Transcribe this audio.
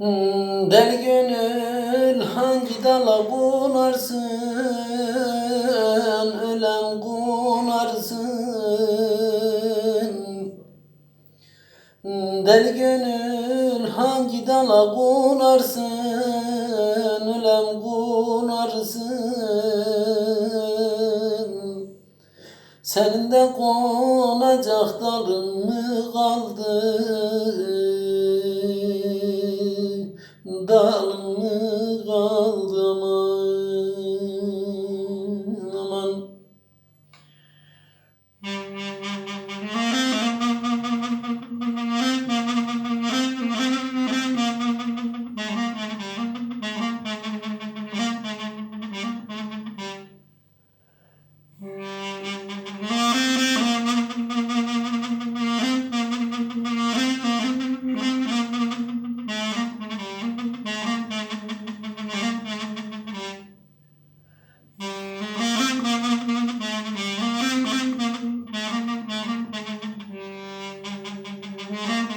Deli gönül hangi dala konarsın Ölem konarsın Deli gönül hangi dala konarsın Ölem konarsın Senin de konacak dalın mı kaldı Mm-hmm.